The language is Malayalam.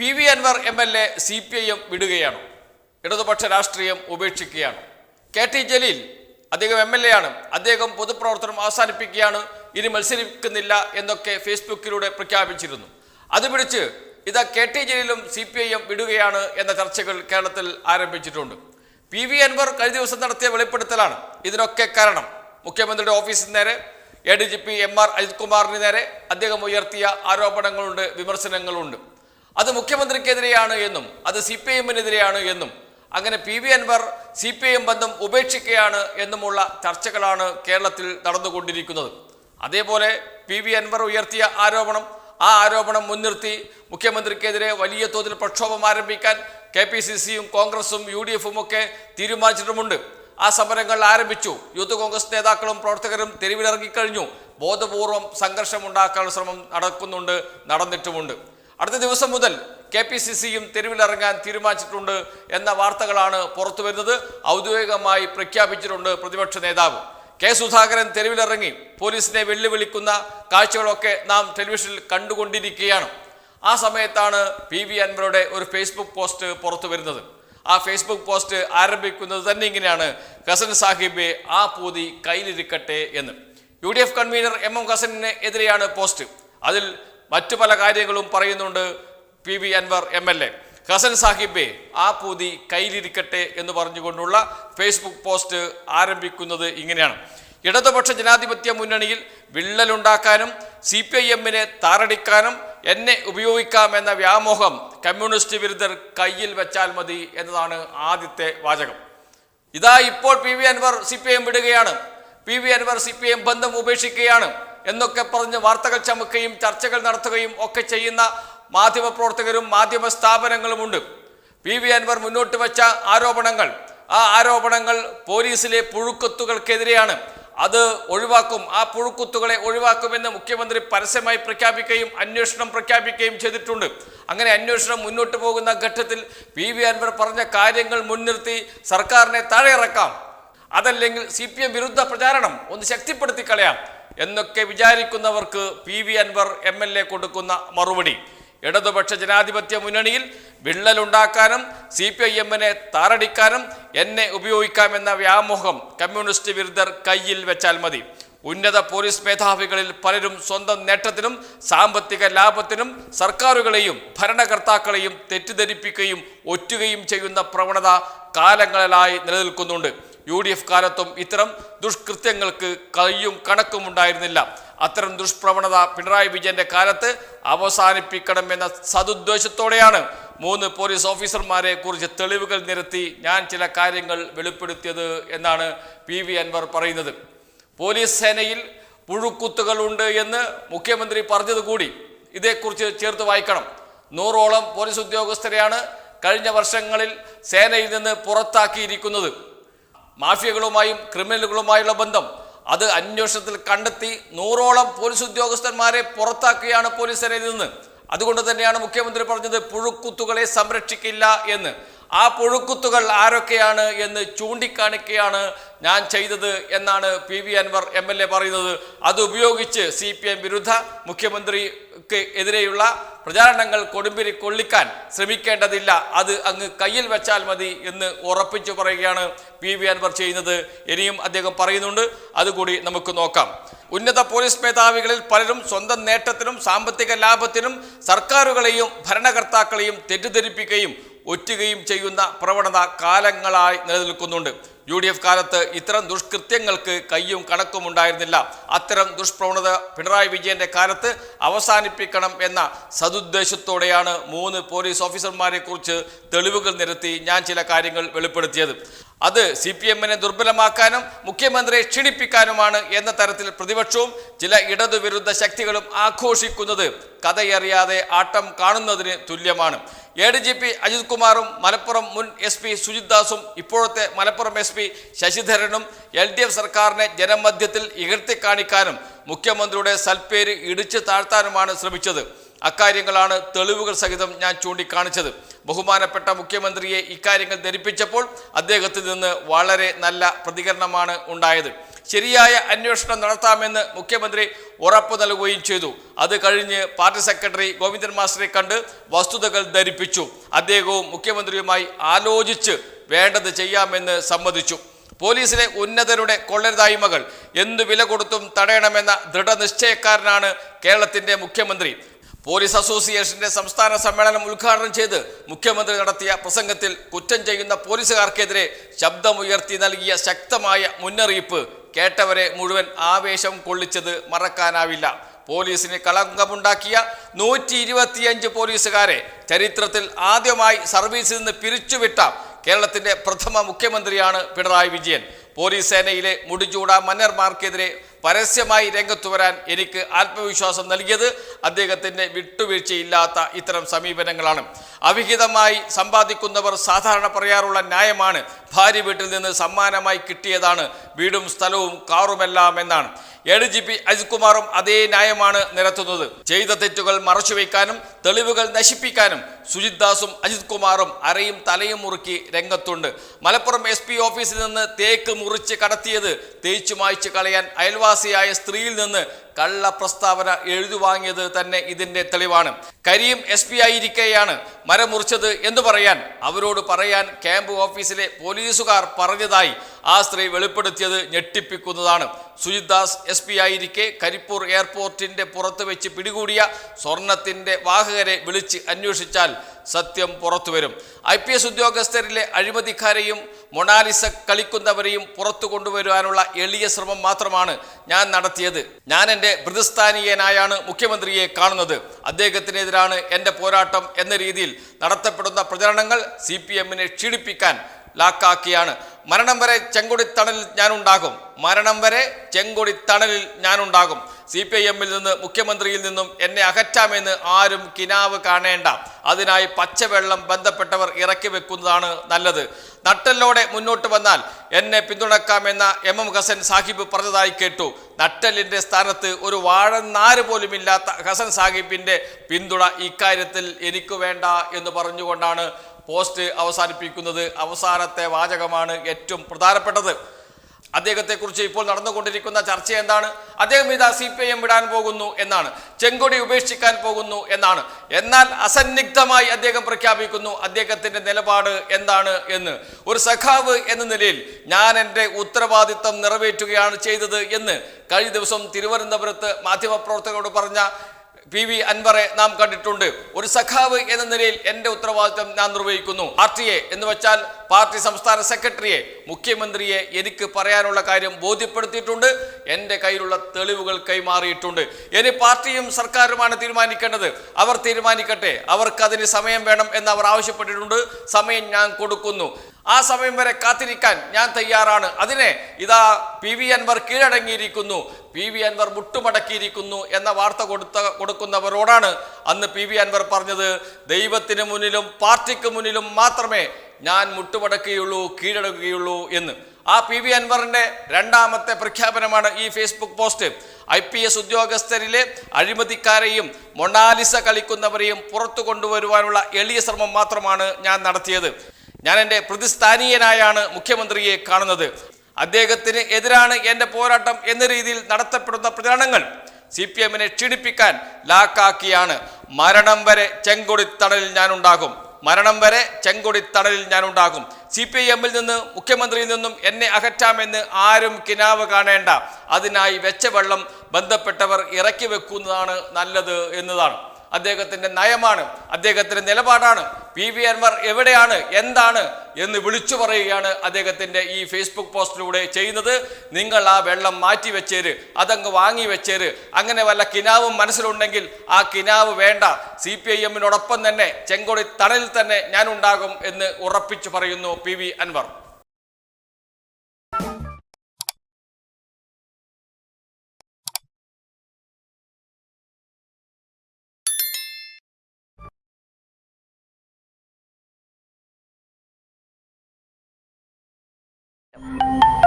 P V Anwar M L A C P I M വിടുകയാണ്. ഇടതുപക്ഷ രാഷ്ട്രീയം ഉപേക്ഷിക്കുകയാണ്. കെ ടി ജലീൽ അദ്ദേഹം എം എൽ എ ആണ് അദ്ദേഹം പൊതുപ്രവർത്തനം അവസാനിപ്പിക്കുകയാണ്. ഇനി മത്സരിക്കുന്നില്ല എന്നൊക്കെ ഫേസ്ബുക്കിലൂടെ പ്രഖ്യാപിച്ചിരുന്നു. അത് പിടിച്ച് ഇതാ കെ ടി ജലീലും സി പി ഐ എം വിടുകയാണ് എന്ന ചർച്ചകൾ കേരളത്തിൽ ആരംഭിച്ചിട്ടുണ്ട്. പി വി അൻവർ കഴിഞ്ഞ ദിവസം നടത്തിയ വെളിപ്പെടുത്തലാണ് ഇതിനൊക്കെ കാരണം. മുഖ്യമന്ത്രിയുടെ ഓഫീസിന് നേരെ A D G P M R Ajith കുമാറിന് നേരെ അദ്ദേഹം ഉയർത്തിയ ആരോപണങ്ങളുണ്ട് വിമർശനങ്ങളുണ്ട്. അത് മുഖ്യമന്ത്രിക്കെതിരെയാണ് എന്നും അത് സി പി എമ്മിനെതിരെയാണ് എന്നും. അങ്ങനെ P V Anwar C P M ബന്ധം ഉപേക്ഷിക്കുകയാണ് എന്നുമുള്ള ചർച്ചകളാണ് കേരളത്തിൽ നടന്നുകൊണ്ടിരിക്കുന്നത്. അതേപോലെ പി വി അൻവർ ഉയർത്തിയ ആരോപണം ആ ആരോപണം മുൻനിർത്തി മുഖ്യമന്ത്രിക്കെതിരെ വലിയ തോതിൽ പ്രക്ഷോഭം ആരംഭിക്കാൻ കെ പി സി സിയും കോൺഗ്രസും യു ഡി എഫും ഒക്കെ തീരുമാനിച്ചിട്ടുമുണ്ട്. ആ സമരങ്ങൾ ആരംഭിച്ചു. യൂത്ത് കോൺഗ്രസ് നേതാക്കളും പ്രവർത്തകരും തെരുവിലിറങ്ങിക്കഴിഞ്ഞു. ബോധപൂർവം സംഘർഷമുണ്ടാക്കാനുള്ള ശ്രമം നടക്കുന്നുണ്ട് നടന്നിട്ടുമുണ്ട്. അടുത്ത ദിവസം മുതൽ കെ പി സി സിയും തെരുവിലിറങ്ങാൻ തീരുമാനിച്ചിട്ടുണ്ട് എന്ന വാർത്തകളാണ് പുറത്തു വരുന്നത്. ഔദ്യോഗികമായി പ്രഖ്യാപിച്ചിട്ടുണ്ട് പ്രതിപക്ഷ നേതാവ്. കെ സുധാകരൻ തെരുവിലിറങ്ങി പോലീസിനെ വെല്ലുവിളിക്കുന്ന കാഴ്ചകളൊക്കെ നാം ടെലിവിഷനിൽ കണ്ടുകൊണ്ടിരിക്കുകയാണ്. ആ സമയത്താണ് പി വി അൻവറുടെ ഒരു ഫേസ്ബുക്ക് പോസ്റ്റ് പുറത്തു വരുന്നത്. ആ ഫേസ്ബുക്ക് പോസ്റ്റ് ആരംഭിക്കുന്നത് തന്നെ ഇങ്ങനെയാണ്. ഹസൻ സാഹിബെ ആ പൂതി കയ്യിലിരിക്കട്ടെ എന്ന്. U D F convener M M ഹസനിന് post. അതിൽ മറ്റു പല കാര്യങ്ങളും പറയുന്നുണ്ട് P V Anwar M L A. Hassan സാഹിബെ ആ പൂതി കയ്യിലിരിക്കട്ടെ എന്ന് പറഞ്ഞുകൊണ്ടുള്ള ഫേസ്ബുക്ക് പോസ്റ്റ് ആരംഭിക്കുന്നത് ഇങ്ങനെയാണ്. ഇടതുപക്ഷ ജനാധിപത്യ മുന്നണിയിൽ വിള്ളലുണ്ടാക്കാനും സി പി ഐ എമ്മിനെ താറടിക്കാനും എന്നെ ഉപയോഗിക്കാമെന്ന വ്യാമോഹം കമ്മ്യൂണിസ്റ്റ് വിരുദ്ധർ കയ്യിൽ വെച്ചാൽ മതി എന്നതാണ് ആദ്യത്തെ വാചകം. ഇതാ ഇപ്പോൾ P V Anwar C P I M വിടുകയാണ്. P V Anwar C P I M ബന്ധം ഉപേക്ഷിക്കുകയാണ്. എന്നൊക്കെ പറഞ്ഞ് വാർത്തകൾ ചമക്കുകയും ചർച്ചകൾ നടത്തുകയും ഒക്കെ ചെയ്യുന്ന മാധ്യമപ്രവർത്തകരും മാധ്യമ സ്ഥാപനങ്ങളുമുണ്ട് പി വി അൻവർ മുന്നോട്ട് വെച്ച ആരോപണങ്ങൾ ആ ആരോപണങ്ങൾ പോലീസിലെ പുഴുക്കുത്തുകൾക്കെതിരെയാണ്. അത് ഒഴിവാക്കും ആ പുഴുക്കുത്തുകളെ ഒഴിവാക്കുമെന്ന് മുഖ്യമന്ത്രി പരസ്യമായി പ്രഖ്യാപിക്കുകയും അന്വേഷണം പ്രഖ്യാപിക്കുകയും ചെയ്തിട്ടുണ്ട്. അങ്ങനെ അന്വേഷണം മുന്നോട്ട് പോകുന്ന ഘട്ടത്തിൽ പി വി അൻവർ പറഞ്ഞ കാര്യങ്ങൾ മുൻനിർത്തി സർക്കാരിനെ താഴെ ഇറക്കാം അതല്ലെങ്കിൽ സി പി എം വിരുദ്ധ പ്രചാരണം ഒന്ന് ശക്തിപ്പെടുത്തി കളയാം എന്നൊക്കെ വിചാരിക്കുന്നവർക്ക് P V Anwar M L A കൊടുക്കുന്ന മറുപടി. ഇടതുപക്ഷ ജനാധിപത്യ മുന്നണിയിൽ വിള്ളലുണ്ടാക്കാനും സി പി ഐ എമ്മിനെ താറടിക്കാനും എന്നെ ഉപയോഗിക്കാമെന്ന വ്യാമോഹം കമ്മ്യൂണിസ്റ്റ് വിരുദ്ധർ കയ്യിൽ വെച്ചാൽ മതി. ഉന്നത പോലീസ് മേധാവികളിൽ പലരും സ്വന്തം നേട്ടത്തിനും സാമ്പത്തിക ലാഭത്തിനും സർക്കാരുകളെയും ഭരണകർത്താക്കളെയും തെറ്റിദ്ധരിപ്പിക്കുകയും ഒറ്റുകയും ചെയ്യുന്ന പ്രവണത കാലങ്ങളിലായി നിലനിൽക്കുന്നുണ്ട്. യു ഡി എഫ് കാലത്തും ഇത്തരം ദുഷ്കൃത്യങ്ങൾക്ക് കയ്യും കണക്കും ഉണ്ടായിരുന്നില്ല. അത്തരം ദുഷ്പ്രവണത പിണറായി വിജയന്റെ കാലത്ത് അവസാനിപ്പിക്കണമെന്ന സതുദ്ദേശത്തോടെയാണ് മൂന്ന് പോലീസ് ഓഫീസർമാരെ കുറിച്ച് തെളിവുകൾ നിരത്തി ഞാൻ ചില കാര്യങ്ങൾ വെളിപ്പെടുത്തിയത് എന്നാണ് പി വി അൻവർ പറയുന്നത്. പോലീസ് സേനയിൽ പുഴുക്കുത്തുകളുണ്ട് എന്ന് മുഖ്യമന്ത്രി പറഞ്ഞതുകൂടി. ഇതേക്കുറിച്ച് ചേർത്ത് വായിക്കണം. നൂറോളം പോലീസ് ഉദ്യോഗസ്ഥരെയാണ് കഴിഞ്ഞ വർഷങ്ങളിൽ സേനയിൽ നിന്ന് പുറത്താക്കിയിരിക്കുന്നത്. മാഫിയകളുമായും ക്രിമിനലുകളുമായുള്ള ബന്ധം അത് അന്വേഷണത്തിൽ കണ്ടെത്തി നൂറോളം പോലീസ് ഉദ്യോഗസ്ഥന്മാരെ പുറത്താക്കുകയാണ് പോലീസ് സേനയിൽ നിന്ന്. അതുകൊണ്ട് തന്നെയാണ് മുഖ്യമന്ത്രി പറഞ്ഞത് പുഴുക്കുത്തുകളെ സംരക്ഷിക്കില്ല എന്ന്. ആ പുഴുക്കുത്തുകൾ ആരൊക്കെയാണ് എന്ന് ചൂണ്ടിക്കാണിക്കുകയാണ് ഞാൻ ചെയ്തത് എന്നാണ് P V Anwar M L A പറയുന്നത്. അതുപയോഗിച്ച് സി പി എം വിരുദ്ധ മുഖ്യമന്ത്രിക്ക് എതിരെയുള്ള പ്രചാരണങ്ങൾ കൊടുമ്പിരി കൊള്ളിക്കാൻ ശ്രമിക്കേണ്ടതില്ല. അത് അങ്ങ് കയ്യിൽ വെച്ചാൽ മതി എന്ന് ഉറപ്പിച്ചു പറയുകയാണ് പി വി അൻവർ ചെയ്യുന്നത്. ഇനിയും അദ്ദേഹം പറയുന്നുണ്ട്. അതുകൂടി നമുക്ക് നോക്കാം. ഉന്നത പോലീസ് മേധാവികളിൽ പലരും സ്വന്തം നേട്ടത്തിനും സാമ്പത്തിക ലാഭത്തിനും സർക്കാരുകളെയും ഭരണകർത്താക്കളെയും തെറ്റിദ്ധരിപ്പിക്കുകയും ഒറ്റുകയും ചെയ്യുന്ന പ്രവണത കാലങ്ങളായി നിലനിൽക്കുന്നുണ്ട്. യു ഡി എഫ് കാലത്ത് ഇത്തരം ദുഷ്കൃത്യങ്ങൾക്ക് കയ്യും കണക്കും ഉണ്ടായിരുന്നില്ല. അത്തരം ദുഷ്പ്രവണത പിണറായി വിജയന്റെ കാലത്ത് അവസാനിപ്പിക്കണം എന്ന സതുദ്ദേശത്തോടെയാണ് മൂന്ന് പോലീസ് ഓഫീസർമാരെ കുറിച്ച് തെളിവുകൾ നിരത്തി ഞാൻ ചില കാര്യങ്ങൾ വെളിപ്പെടുത്തിയത്. അത് സി പി എമ്മിനെ ദുർബലമാക്കാനും മുഖ്യമന്ത്രിയെ ക്ഷീണിപ്പിക്കാനുമാണ് എന്ന തരത്തിൽ പ്രതിപക്ഷവും ചില ഇടതുവിരുദ്ധ ശക്തികളും ആഘോഷിക്കുന്നത് കഥയറിയാതെ ആട്ടം കാണുന്നതിന് തുല്യമാണ്. A D G P Ajith കുമാറും മലപ്പുറം മുൻ എസ് പി സുജിത് ദാസും ഇപ്പോഴത്തെ മലപ്പുറം എസ് പി ശശിധരനും എൽ ഡി എഫ് സർക്കാരിനെ ജനമധ്യത്തിൽ ഇകഴ്ത്തി കാണിക്കാനും മുഖ്യമന്ത്രിയുടെ സൽപ്പേര് ഇടിച്ചു താഴ്ത്താനുമാണ് ശ്രമിച്ചത്. അക്കാര്യങ്ങളാണ് തെളിവുകൾ സഹിതം ഞാൻ ചൂണ്ടിക്കാണിച്ചത്. ബഹുമാനപ്പെട്ട മുഖ്യമന്ത്രിയെ ഇക്കാര്യങ്ങൾ ധരിപ്പിച്ചപ്പോൾ അദ്ദേഹത്തിൽ നിന്ന് വളരെ നല്ല പ്രതികരണമാണ് ഉണ്ടായത്. ശരിയായ അന്വേഷണം നടത്താമെന്ന് മുഖ്യമന്ത്രി ഉറപ്പു നൽകുകയും ചെയ്തു. അത് കഴിഞ്ഞ് പാർട്ടി സെക്രട്ടറി ഗോവിന്ദൻ മാസ്റ്ററെ കണ്ട് വസ്തുതകൾ ധരിപ്പിച്ചു. അദ്ദേഹവും മുഖ്യമന്ത്രിയുമായി ആലോചിച്ച് വേണ്ടത് ചെയ്യാമെന്ന് സമ്മതിച്ചു. പോലീസിലെ ഉന്നതരുടെ കൊള്ളരുതായ്മകൾ എന്തു വില കൊടുത്തും തടയണമെന്ന ദൃഢനിശ്ചയക്കാരനാണ് കേരളത്തിന്റെ മുഖ്യമന്ത്രി. പോലീസ് അസോസിയേഷന്റെ സംസ്ഥാന സമ്മേളനം ഉദ്ഘാടനം ചെയ്ത് മുഖ്യമന്ത്രി നടത്തിയ പ്രസംഗത്തിൽ കുറ്റം ചെയ്യുന്ന പോലീസുകാർക്കെതിരെ ശബ്ദമുയർത്തി നൽകിയ ശക്തമായ മുന്നറിയിപ്പ് കേട്ടവരെ മുഴുവൻ ആവേശം കൊള്ളിച്ചത് മറക്കാനാവില്ല. പോലീസിന് കളങ്കമുണ്ടാക്കിയ നൂറ്റി ഇരുപത്തിയഞ്ച് പോലീസുകാരെ ചരിത്രത്തിൽ ആദ്യമായി സർവീസിൽ നിന്ന് പിരിച്ചുവിട്ട കേരളത്തിന്റെ പ്രഥമ മുഖ്യമന്ത്രിയാണ് പിണറായി വിജയൻ. പോലീസ് സേനയിലെ മുടിചൂട മന്നർമാർക്കെതിരെ പരസ്യമായി രംഗത്തു വരാൻ എനിക്ക് ആത്മവിശ്വാസം നൽകിയത് അദ്ദേഹത്തിന്റെ വിട്ടുവീഴ്ചയില്ലാത്ത ഇത്തരം സമീപനങ്ങളാണ്. അവിഹിതമായി സമ്പാദിക്കുന്നവർ സാധാരണ പറയാറുള്ള ന്യായമാണ്. ഭാര്യ വീട്ടിൽ നിന്ന് സമ്മാനമായി കിട്ടിയതാണ്. വീടും സ്ഥലവും കാറുമെല്ലാം എന്നാണ്. A D G P Ajith കുമാറും അതേ ന്യായമാണ് നിരത്തുന്നത്. ചെയ്ത തെറ്റുകൾ മറച്ചുവെക്കാനും തെളിവുകൾ നശിപ്പിക്കാനും സുജിത് ദാസും അജിത് കുമാറും അരയും തലയും മുറുക്കി രംഗത്തുണ്ട്. മലപ്പുറം എസ് പി ഓഫീസിൽ നിന്ന് തേക്ക് മുറിച്ച് കടത്തിയത് തേച്ചു മായ്ച്ച് കളയാൻ അയൽവാസിയായ സ്ത്രീയിൽ നിന്ന് കള്ള പ്രസ്താവന എഴുതുവാങ്ങിയത് തന്നെ ഇതിന്റെ തെളിവാണ്. കരീം എസ് പി ആയിരിക്കെയാണ് മരം മുറിച്ചത് എന്ന് പറയാൻ അവരോട് പറയാൻ ക്യാമ്പ് ഓഫീസിലെ പോലീസുകാർ പറഞ്ഞതായി ആ സ്ത്രീ വെളിപ്പെടുത്തിയത് ഞെട്ടിപ്പിക്കുന്നതാണ്. സുജിത് ദാസ് എസ് പി ആയിരിക്കെ കരിപ്പൂർ എയർപോർട്ടിന്റെ പുറത്ത് വെച്ച് പിടികൂടിയ സ്വർണത്തിന്റെ വാഹകരെ വിളിച്ച് അന്വേഷിച്ചാൽ സത്യം പുറത്തു വരും. ഐ പി എസ് ഉദ്യോഗസ്ഥരിലെ അഴിമതിക്കാരെയും മൊണാലിസ കളിക്കുന്നവരെയും പുറത്തു കൊണ്ടുവരുവാനുള്ള എളിയ ശ്രമം മാത്രമാണ് ഞാൻ നടത്തിയത്. ഞാൻ എന്റെ ബ്രിതസ്ഥാനീയനായാണ് മുഖ്യമന്ത്രിയെ കാണുന്നത്. അദ്ദേഹത്തിനെതിരാണ് എന്റെ പോരാട്ടം എന്ന രീതിയിൽ നടത്തപ്പെടുന്ന പ്രചരണങ്ങൾ സി പി എമ്മിനെ ക്ഷീണിപ്പിക്കാൻ ലാക്കാക്കിയാണ്. മരണം വരെ ചെങ്കൊടിത്തണലിൽ ഞാനുണ്ടാകും. മരണം വരെ ചെങ്കൊടിത്തണലിൽ ഞാനുണ്ടാകും. സി പി ഐ എമ്മിൽ നിന്ന് മുഖ്യമന്ത്രിയിൽ നിന്നും എന്നെ അകറ്റാമെന്ന് ആരും കിനാവ് കാണേണ്ട. അതിനായി പച്ചവെള്ളം ബന്ധപ്പെട്ടവർ ഇറക്കി വെക്കുന്നതാണ് നല്ലത്. നട്ടലിലൂടെ മുന്നോട്ട് വന്നാൽ എന്നെ പിന്തുണക്കാമെന്ന എം എം ഹസൻ സാഹിബ് പറഞ്ഞതായി കേട്ടു. നട്ടലിന്റെ സ്ഥാനത്ത് ഒരു വാഴ നാര് പോലുമില്ലാത്ത ഹസൻ സാഹിബിന്റെ പിന്തുണ ഇക്കാര്യത്തിൽ എനിക്ക് വേണ്ട എന്ന് പറഞ്ഞുകൊണ്ടാണ് പോസ്റ്റ് അവസാനിപ്പിക്കുന്നത് അവസാനത്തെ വാചകമാണ് ഏറ്റവും പ്രധാനപ്പെട്ടത്. അദ്ദേഹത്തെക്കുറിച്ച് ഇപ്പോൾ നടന്നുകൊണ്ടിരിക്കുന്ന ചർച്ച എന്താണ്? അദ്ദേഹം ഇതാ സി പി ഐ എം വിടാൻ പോകുന്നു എന്നാണ്. ചെങ്കൊടി ഉപേക്ഷിക്കാൻ പോകുന്നു എന്നാണ്. എന്നാൽ അസന്നിഗ്ധമായി അദ്ദേഹം പ്രഖ്യാപിക്കുന്നു അദ്ദേഹത്തിന്റെ നിലപാട് എന്താണ് എന്ന്. ഒരു സഖാവ് എന്ന നിലയിൽ ഞാൻ എന്റെ ഉത്തരവാദിത്തം നിറവേറ്റുകയാണ് ചെയ്തത് എന്ന് കഴിഞ്ഞ ദിവസം തിരുവനന്തപുരത്ത് മാധ്യമപ്രവർത്തകരോട് പറഞ്ഞ പി വി അൻവറെ നാം കണ്ടിട്ടുണ്ട്. ഒരു സഖാവ് എന്ന നിലയിൽ എന്റെ ഉത്തരവാദിത്വം ഞാൻ നിർവഹിക്കുന്നു. പാർട്ടിയെ എന്ന് വെച്ചാൽ പാർട്ടി സംസ്ഥാന സെക്രട്ടറിയെ മുഖ്യമന്ത്രിയെ എനിക്ക് പറയാനുള്ള കാര്യം ബോധ്യപ്പെടുത്തിയിട്ടുണ്ട്. എന്റെ കയ്യിലുള്ള തെളിവുകൾ കൈമാറിയിട്ടുണ്ട്. ഇനി പാർട്ടിയും സർക്കാരുമാണ് തീരുമാനിക്കേണ്ടത്. അവർ തീരുമാനിക്കട്ടെ. അവർക്ക് അതിന് സമയം വേണം എന്ന് അവർ ആവശ്യപ്പെട്ടിട്ടുണ്ട്. സമയം ഞാൻ കൊടുക്കുന്നു. ആ സമയം വരെ കാത്തിരിക്കാൻ ഞാൻ തയ്യാറാണ്. അതിനെ ഇതാ പി വി അൻവർ കീഴടങ്ങിയിരിക്കുന്നു. പി വി അൻവർ മുട്ടുമടക്കിയിരിക്കുന്നു എന്ന വാർത്ത കൊടുത്ത കൊടുക്കുന്നവരോടാണ് അന്ന് പി വി അൻവർ പറഞ്ഞത്. ദൈവത്തിന് മുന്നിലും പാർട്ടിക്ക് മുന്നിലും മാത്രമേ ഞാൻ മുട്ടുമടക്കുകയുള്ളൂ കീഴടക്കുകയുള്ളൂ എന്ന്. ആ പി വി അൻവറിന്റെ രണ്ടാമത്തെ പ്രഖ്യാപനമാണ് ഈ Facebook post. I P S ഉദ്യോഗസ്ഥരിലെ അഴിമതിക്കാരെയും മൊണാലിസ കളിക്കുന്നവരെയും പുറത്തു കൊണ്ടുവരുവാനുള്ള എളിയ ശ്രമം മാത്രമാണ് ഞാൻ നടത്തിയത്. ഞാൻ എന്റെ പ്രതിസ്ഥാനീയനായാണ് മുഖ്യമന്ത്രിയെ കാണുന്നത്. അദ്ദേഹത്തിന് എതിരാണ് എന്റെ പോരാട്ടം എന്ന രീതിയിൽ നടത്തപ്പെടുന്ന പ്രചരണങ്ങൾ സി പി എമ്മിനെ ക്ഷീണിപ്പിക്കാൻ ലാക്കാക്കിയാണ്. മരണം വരെ ചെങ്കൊടിത്തണലിൽ ഞാനുണ്ടാകും മരണം വരെ ചെങ്കൊടിത്തണലിൽ ഞാനുണ്ടാകും സി പി എമ്മിൽ നിന്ന് മുഖ്യമന്ത്രിയിൽ നിന്നും എന്നെ അകറ്റാമെന്ന് ആരും കിനാവ് കാണേണ്ട. അതിനായി വെച്ച വെള്ളം ബന്ധപ്പെട്ടവർ ഇറക്കി വെക്കുന്നതാണ് നല്ലത് എന്നതാണ്. അദ്ദേഹത്തിന്റെ നയമാണ് അദ്ദേഹത്തിന്റെ നിലപാടാണ്. പി വി അൻവർ എവിടെയാണ് എന്താണ് എന്ന് വിളിച്ചു പറയുകയാണ് അദ്ദേഹത്തിന്റെ ഈ ഫേസ്ബുക്ക് പോസ്റ്റിലൂടെ ചെയ്യുന്നത്. നിങ്ങൾ ആ വെള്ളം മാറ്റി വെച്ചേര് അതങ്ങ് വാങ്ങി വെച്ചേര്. അങ്ങനെ വല്ല കിനാവും മനസ്സിലുണ്ടെങ്കിൽ ആ കിനാവ് വേണ്ട. സി പി ഐ എമ്മിനോടൊപ്പം തന്നെ ചെങ്കൊടി തണലിൽ തന്നെ ഞാനുണ്ടാകും എന്ന് ഉറപ്പിച്ചു പറയുന്നു പി വി അൻവർ. Yep.